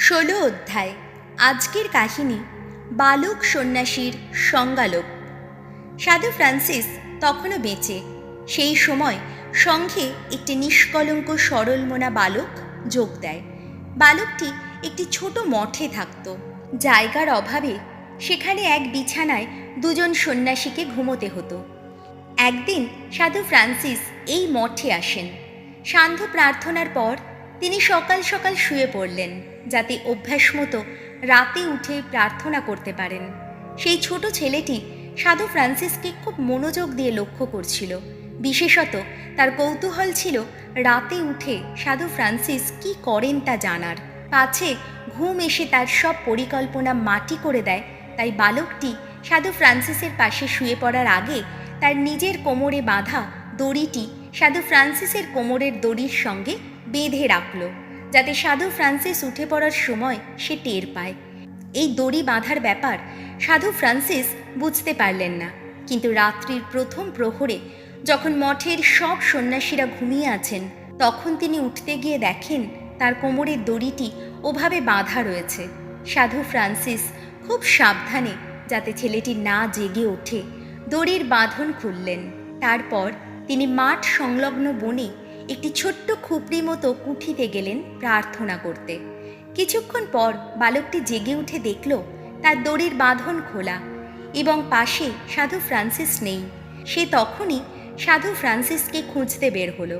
ষোলো অধ্যায়, আজকের কাহিনী, বালক সন্ন্যাসীর সংজ্ঞালোপ সাধু ফ্রান্সিস তখনও বেঁচে। সেই সময় সঙ্ঘে একটি নিষ্কলঙ্ক সরলমনা বালক যোগ দেয়। বালকটি একটি ছোট মঠে থাকত। জায়গার অভাবে সেখানে এক বিছানায় দুজন সন্ন্যাসীকে ঘুমোতে হতো। একদিন সাধু ফ্রান্সিস এই মঠে আসেন। সান্ধ্য প্রার্থনার পর তিনি সকাল সকাল শুয়ে পড়লেন। যাতে অভ্যাস মতো রাতে উঠে প্রার্থনা করতে পারেন। সেই ছোট ছেলেটি সাধু ফ্রান্সিসকে খুব মনোযোগ দিয়ে লক্ষ্য করছিল। বিশেষত তার কৌতূহল ছিল রাতে উঠে সাধু ফ্রান্সিস কি করেন তা জানার। পাছে ঘুম এসে তার সব পরিকল্পনা মাটি করে দেয়, তাই বালকটি সাধু ফ্রান্সিসের পাশে শুয়ে পড়ার আগে তার নিজের কোমরে বাঁধা দড়িটি সাধু ফ্রান্সিসের কোমরের দড়ির সঙ্গে বেঁধে রাখল। যাতে সাধু ফ্রান্সিস উঠে পড়ার সময় সে টের পায়। এই দড়ি বাঁধার ব্যাপার সাধু ফ্রান্সিস বুঝতে পারলেন না। কিন্তু রাত্রির প্রথম প্রহরে যখন মঠের সব সন্ন্যাসীরা ঘুমিয়ে আছেন, তখন তিনি উঠতে গিয়ে দেখেন তার কোমরের দড়িটি ওভাবে বাঁধা রয়েছে। সাধু ফ্রান্সিস খুব সাবধানে যাতে ছেলেটি না জেগে ওঠে, দড়ির বাঁধন খুললেন। তারপর তিনি মাঠ সংলগ্ন বনে একটি ছোট্ট খুপড়ি মতো কুঠিতে গেলেন প্রার্থনা করতে। কিছুক্ষণ পর বালকটি জেগে উঠে দেখল, তার দড়ির বাঁধন খোলা এবং পাশে সাধু ফ্রান্সিস নেই। সে তখনই সাধু ফ্রান্সিসকে খুঁজতে বের হলো।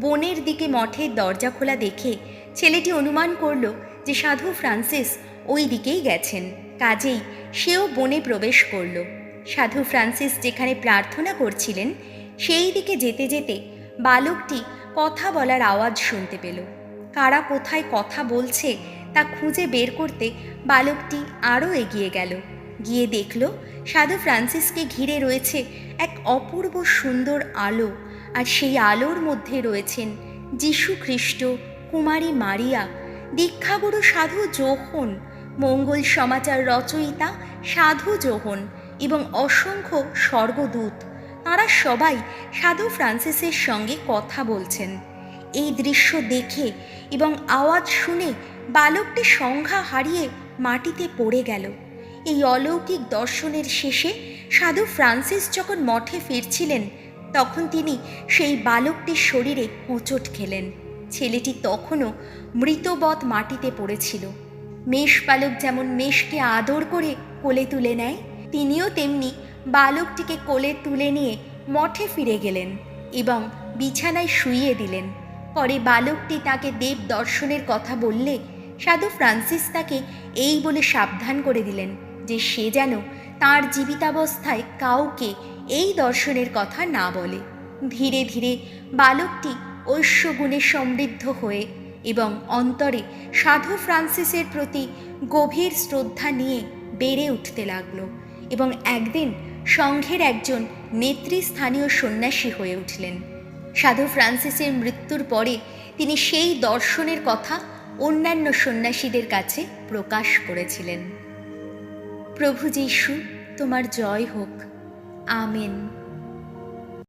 বনের দিকে মঠের দরজা খোলা দেখে ছেলেটি অনুমান করল যে সাধু ফ্রান্সিস ওই দিকেই গেছেন, কাজেই সেও বনে প্রবেশ করল। সাধু ফ্রান্সিস যেখানে প্রার্থনা করছিলেন, সেই দিকে যেতে যেতে বালকটি কথা বলার আওয়াজ শুনতে পেল। কারা কোথায় কথা বলছে তা খুঁজে বের করতে বালকটি আরও এগিয়ে গেল। গিয়ে দেখল সাধু ফ্রান্সিসকে ঘিরে রয়েছে এক অপূর্ব সুন্দর আলো আর সেই আলোর মধ্যে রয়েছেন যীশু খ্রিস্ট কুমারী মারিয়া, দীক্ষাগুরু সাধু যোহন, মঙ্গল সমাচার রচয়িতা সাধু যোহন এবং অসংখ্য স্বর্গদূত। তারা সবাই সাধু ফ্রান্সিসের সঙ্গে কথা বলছেন। এই দৃশ্য দেখে এবং আওয়াজ শুনে বালকটি সংখ্যা হারিয়ে মাটিতে পড়ে গেল। এই অলৌকিক দর্শনের শেষে সাধু ফ্রান্সিস যখন মঠে ফিরছিলেন, তখন তিনি সেই বালকটির শরীরে হোঁচট খেলেন। ছেলেটি তখনও মৃতবৎ মাটিতে পড়েছিল। মেষ বালক যেমন মেষকে আদর করে কোলে তুলে নেয়, তিনিও তেমনি বালকটিকে কোলে তুলে নিয়ে মঠে ফিরে গেলেন এবং বিছানায় শুইয়ে দিলেন। পরে বালকটি তাকে দেব দর্শনের কথা বললে সাধু ফ্রান্সিস তাকে এই বলে সাবধান করে দিলেন যে সে যেন তার জীবিতাবস্থায় কাউকে এই দর্শনের কথা না বলে। ধীরে ধীরে বালকটি ঐশ্বগুণে সমৃদ্ধ হয়ে এবং অন্তরে সাধু ফ্রান্সিসের প্রতি গভীর শ্রদ্ধা নিয়ে বেড়ে উঠতে লাগল। এবং একদিন সংঘের একজন নেতৃস্থানীয় সন্ন্যাসী হয়ে উঠলেন। সাধু ফ্রান্সিসের মৃত্যুর পরে তিনি সেই দর্শনের কথা অন্যান্য সন্ন্যাসীদের কাছে প্রকাশ করেছিলেন। প্রভু যীশু, তোমার জয় হোক। আমেন।